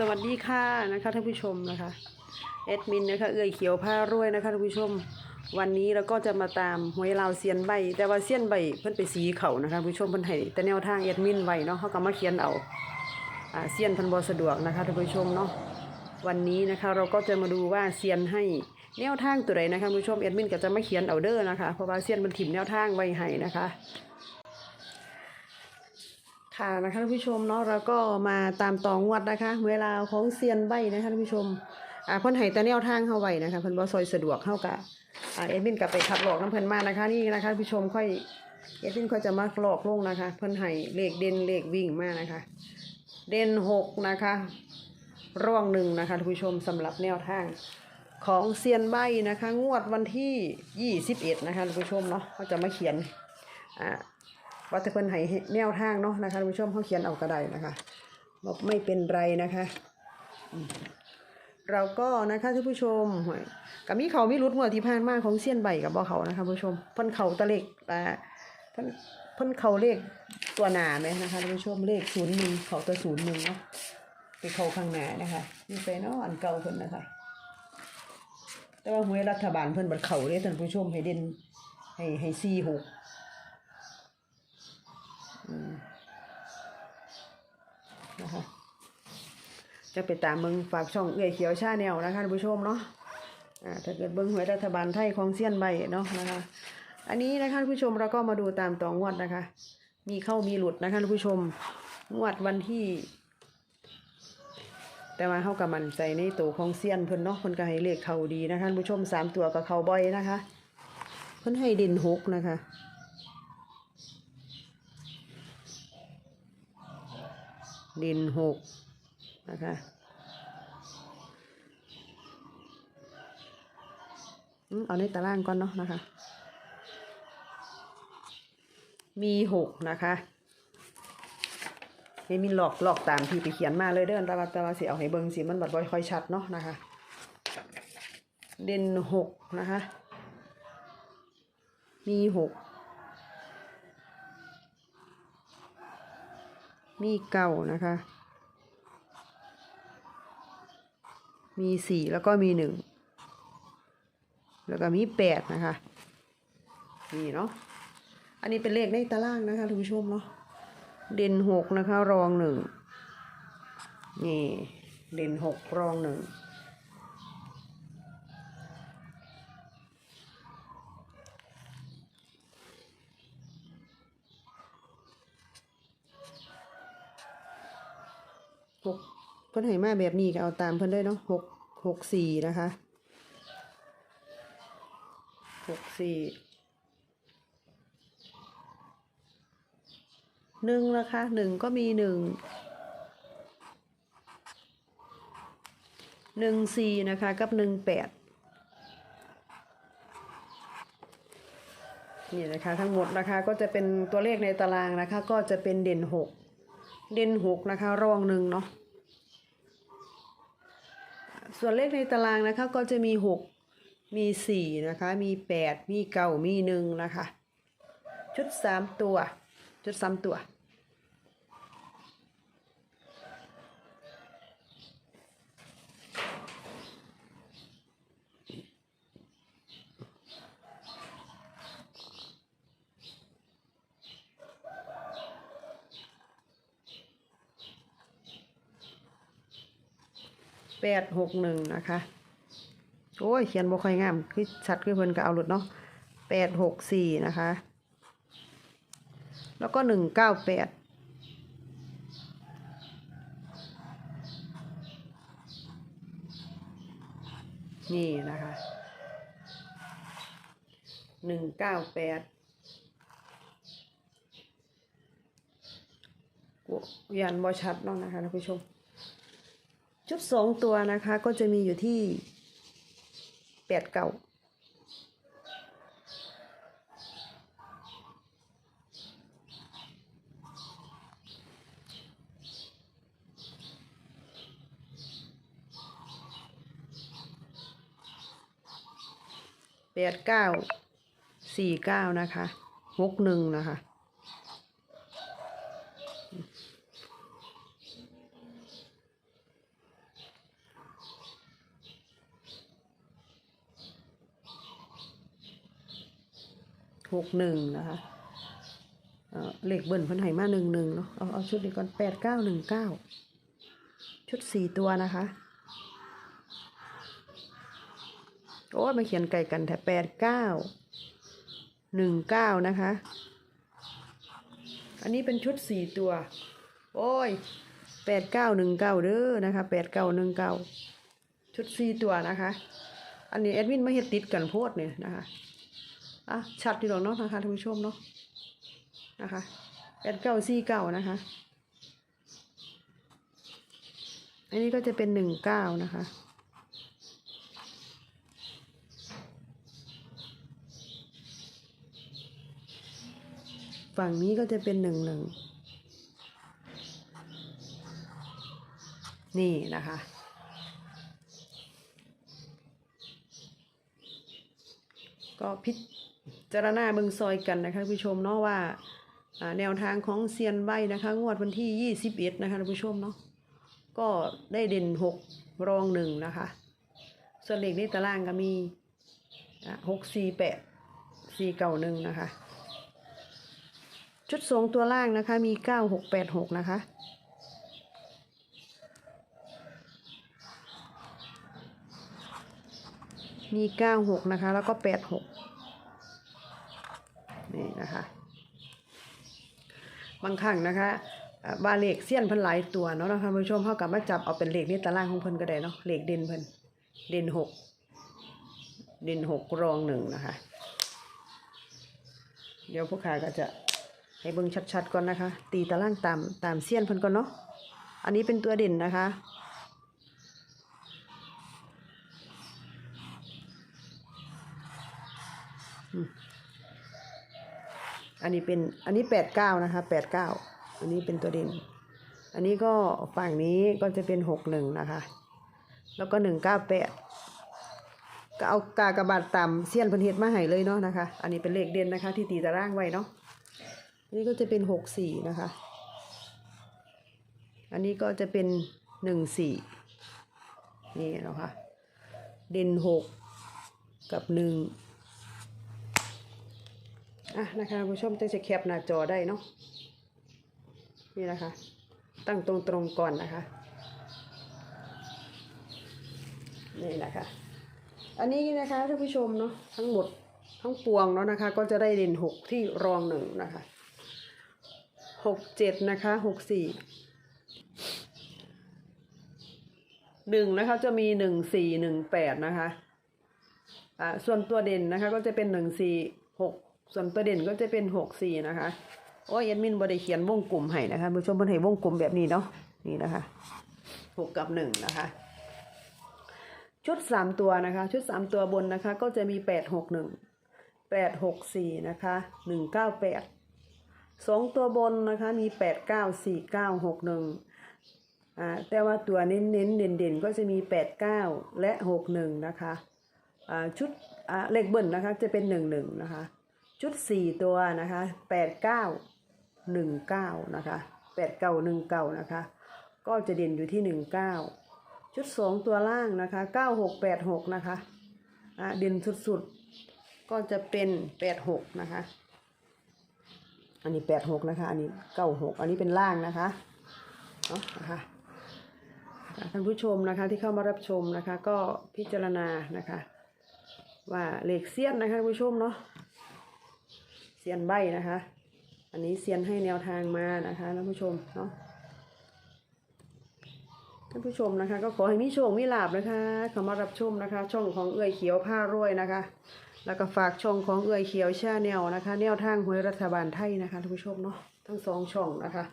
สวัสดีค่ะนะคะท่านผู้ชมนะคะแอดมินนะคะเอื่อยเขียวผ้ารวยนะคะท่านผู้ชม วันนี้เราก็จะมาตามหวยลาวเซียนใบ แต่ว่าเซียนใบเพิ่นไปสีเขานะคะท่านผู้ชมเพิ่นให้แต่แนวทางแอดมินไว้เนาะเขาก็มาเขียนเอาอ่าเซียนเพิ่นบ่สะดวกนะคะท่านผู้ชมเนาะวันนี้นะคะเราก็จะมาดูว่าเซียนให้แนวทางตัวใดนนะคะท่านผู้ชมแอดมินก็จะมาเขียนเอาเด้อนะคะเพราะว่าเซียนมันถิ่มแนวทางไว้ให้นะคะ ค่ะนะคะท่านผู้ชมเนาะเราก็มาตามตองวดนะคะ เวลาของเซียนใบนะคะท่านผู้ชมอ่าเพิ่นให้ต่แนวทางเฮาไว้นะคะเพิ่นบ่ซอยสะดวกเฮากะอ่าเอ็ดมินกลับไปขับหลอกน้ำเพิ่นมานะคะนี่นะคะท่านผู้ชมค่อยเอ็ดมินค่อยจะมาหลอกลงนะคะ เพิ่นให้เลขเด่นเลขวิ่งมานะคะ เด่นหกนะคะร่องหนึ่งนะคะท่านผู้ชมสำหรับแนวทางของเซียนใบนะคะ งวดวันที่21นะคะท่านผู้ชมเนาะเขาจะมาเขียนอ่า ว่าแต่เพิ่นให้แนวทางเนาะนะคะท่านผู้ชมเขาเขียนเอากระไดนะคะบอกไม่เป็นไรนะคะ เราก็นะคะท่านผู้ชมกับมีเขามีรุดงวดที่ผ่านมาของเซียนใบกับบ่เขานะคะผู้ชมเพิ่นเขาตะเล็กแต่เพิ่นเพิ่นเขาเลขตัวหนาไหมนะคะท่านผู้ชมเลขศูนย์หนึ่งเขาตัวศูนย์หนึ่งเนาะไปเขาข้างหน้านะคะนี่ไปเนาะอันเก่าเพิ่นนะคะแต่ว่าหวยรัฐบาลเพิ่นบัดเขาเลยท่านผู้ชมให้เด่นให้ให้สี่หก นะคะจะไปตามเมืองฝากช่องเอื้อยเขียวชาแนลนะคะท่านผู้ชมเนาะอ่าถ้าเกิดเบิ้งหวยรัฐบาลไทยของเซียนใบเนาะนะคะ อันนี้นะคะท่านผู้ชมเราก็มาดูตามต่องวดนะคะ มีเข้ามีหลุดนะคะท่านผู้ชมงวดวันที่ แต่ว่าเข้ากับมันใจในตัวของเซียนเพิ่นเนาะเพิ่นก็ให้เลขเขาดีนะคะท่านผู้ชมสามตัวกับเขาบ่อยนะคะ เพิ่นให้ด่นหกนะคะ ดินหกนะคะเอาในตารางก่อนเนาะนะคะ มีหกนะคะเฮมินหลอกหลอกตามที่ไปเขียนมาเลยเด้อแต่ว่าแต่ว่าสิเอาให้เบิงสิมันบัดบ่อยค่อยชัดเนาะนะคะ เด่นหกนะคะ มีหก มีเก้านะคะ มีสี่แล้วก็มีหนึ่งแล้วก็มีแปดนะคะ นี่เนาะ อันนี้เป็นเลขในตารางนะคะท่านผู้ชมเนาะ เด่นหกนะคะ รองหนึ่งนี่ เด่นหกรองหนึ่ง หกเพิ่นให้มาแบบนี้ก็เอาตามเพิ่นเลยเนาะหกหกสี่นะคะหกสี่หนึ่งนะคะหนึ่งก็มีหนึ่งหนึ่งสี่นะคะกับหนึ่งแปดนี่นะคะทั้งหมดนะคะก็จะเป็นตัวเลขในตารางนะคะ ก็จะเป็นเด่นหก เด่นหกนะคะรองหนึ่งเนาะส่วนเลขในตารางนะคะก็จะมีหกมีสี่นะคะมีแปดมีเก้ามีหนึ่งนะคะ ชุดสามตัว ชุดสามตัว แปดหกหนึ่งนะคะ โอ้ยเขียนบ่ค่อยงาม คือชัดคือเพิ่นก็เอาหลุดเนาะแปดหกสี่นะคะ แล้วก็หนึ่งเก้าแปดนี่นะคะหนึ่งเก้าแปดยันบ่ชัดเนาะนะคะท่านผู้ชม ชุดสองตัวนะคะก็จะมีอยู่ที่แปดเก่าแปดเก้าสี่เก้านะคะหกหนึ่งนะคะ ห หกหนึ่งนะคะเเลขเบิ้ลเพิ่นให้มาหนึ่งหนึ่งเนาะเอาเอาชุดนี้ก่อนแปดเก้าหนึ่งเก้าชุดสี่ตัวนะคะ โอ้ยมาเขียนไก่กันแต่แปดเก้าหนึ่งเก้านะคะ อันนี้เป็นชุดสี่ตัว โอ้ยแปดเก้าหนึ่งเก้าเด้อนะคะแปดเก้าหนึ่งเก้าชุดสี่ตัวนะคะ อันนี้แอดมินมาเฮ็ดติดกันโพดเนี่ยนะคะ อะชัดดีหรอกเนาะนะคะท่านผู้ชมเนาะนะคะแปดเก้าสี่เก้านะคะ อันนี้ก็จะเป็นหนึ่งเก้านะคะฝั่งนี้ก็จะเป็นหนึ่งหนึ่งนี่นะคะ ก็พิจ จารณาเบิงซอยกันนะคะผู้ชมเนาะว่าแนวทางของเซียนใบนะคะ งวดวันที่ 21 นะคะผู้ชมเนาะก็ได้เด่น 6 รองหนึ่งนะคะ ส่วนเลขในตารางก็มีหกสี่แปดสี่เก้าหนึ่งนะคะ ชุดสองตัวล่างนะคะมีเก้าหกแปดหกนะคะมีเก้าหกนะคะ แล้วก็แปดหก นี่นะคะบางครั้งนะคะบาเลขเสี้ยนเพิ่นหลายตัวเนาะนะคะท่านผู้ชมเท่ากับมาจับเอาเป็นเลขในตารางของเพิ่นก็ได้เนาะเลขเด่นเพิ่นเด่นหกเด่นหกรองหนึ่งนะคะ เดี๋ยวพวกขาก็จะให้เบิ่งชัดๆก่อนนะคะ ตีตารางตามตามเสี้ยนเพิ่นก่อนเนาะอันนี้เป็นตัวเด่นนะคะอั อันนี้เป็นอันนี้แปดเก้านะคะแปดเก้าอันนี้เป็นตัวเด่น อันนี้ก็ฝั่งนี้ก็จะเป็นหกหนึ่งนะคะ แล้วก็หนึ่งเก้าแปดก็เอากากระบาทต่ำเสี้ยนพันเฮ็ดมาให้เลยเนาะนะคะ อันนี้เป็นเลขเด่นนะคะ ที่ตีตารางไว้เนาะอันนี้ก็จะเป็นหกสี่นะคะ อันนี้ก็จะเป็นหนึ่งสี่นี่เนาะค่ะเด่นหกกับหนึ่ง อะนะคะผู้ชมจะจะแคปหน้าจอได้เนาะนี่นะคะ ตั้งตรงตรงๆก่อนนะคะนี่นะคะ อันนี้นะคะท่านผู้ชมเนาะทั้งหมดทั้งปวงเนาะนะคะ ก็จะได้เด่นหกที่รองหนึ่งนะคะหกเจ็ดนะคะหกสี่หนึ่งนะคะจะมีหนึ่งสี่หนึ่งแปดนะคะอ่าส่วนตัวเด่นนะคะก็จะเป็นหนึ่งสี่หก ส่วนตัวเด่นก็จะเป็นหกสี่นะคะโอ้ยเอ็ดมินบริเขียนวงกลุ่มให้นะคะผู้ชมเพิ่นให้วงกลุ่มแบบนี้เนาะนี่นะคะหกกับหนึ่งนะคะชุดสามตัวนะคะ ชุดสามตัวบนนะคะ ก็จะมีแปดหกหนึ่งแปดหกสี่นะคะหนึ่งเก้าแปดสองตัวบนนะคะมีแปดเก้าสี่เก้าหกหนึ่งอ่าแต่ว่าตัวเน้นเน้นเด่นเด่นๆก็จะมีแปดเก้าและหกหนึ่งนะคะอ่าชุดอ่าเลขเบิ้ลนะคะจะเป็นหนึ่งหนึ่งนะคะ ชุดสี่ตัวนะคะแปดเก้าหนึ่งเก้านะคะแปดเก้าหนึ่งเก้านะคะ ก็จะเด่นอยู่ที่หนึ่งเก้าชุดสองตัวล่างนะคะเก้าหกแปดหกนะคะอ่าเด่นสุดๆ ก็จะเป็นแปดหกนะคะ อันนี้แปดหกนะคะ อันนี้เก้าหกอันนี้เป็นล่างนะคะเนาะนะคะท่านผู้ชมนะคะที่เข้ามารับชมนะคะ ก็พิจารณานะคะ ว่าเหล็กเซียนนะคะท่านผู้ชมเนาะ ซียนใบนะคะ อันนี้เซียนให้แนวทางมานะคะท่านผู้ชมเนาะท่านผู้ชมนะคะ ก็ขอให้มีโชคมีลาบนะคะเข้ามารับชมนะคะ ช่องของเอื้อยเขียวผ้ารวยนะคะ แล้วก็ฝากช่องของเอื้อยเขียวแชาแนลนะคะ แนวทางหวยรัฐบาลไทยนะคะท่านผู้ชมเนาะทั้งสองช่องนะคะ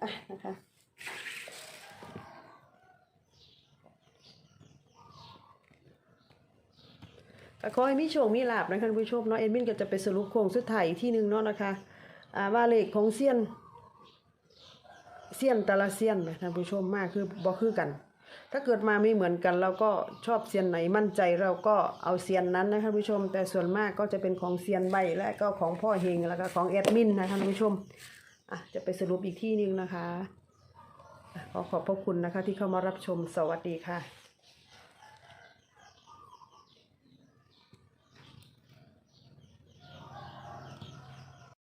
อะนะคะ ขอให้มีโชคมีลาบนะคะท่านผู้ชมเนาะเอ็ดมินก็จะไปสรุปโครงสุดท้ายอีกที่หนึ่งเนาะนะคะอ่าว่าเลขของเซียนเซียนแต่ละเซียนนะท่านผู้ชมมากคือบ่คือกัน ถ้าเกิดมาไม่เหมือนกันเราก็ชอบเซียนไหนมั่นใจเราก็เอาเซียนนั้นนะคะท่านผู้ชม แต่ส่วนมากก็จะเป็นของเซียนใบและก็ของพ่อเฮงแล้วก็ของแอดมินนะคะท่านผู้ชมอะจะไปสรุปอีกที่หนึ่งนะคะอะขอขอบพระคุณนะคะที่เข้ามารับชมสวัสดีค่ะ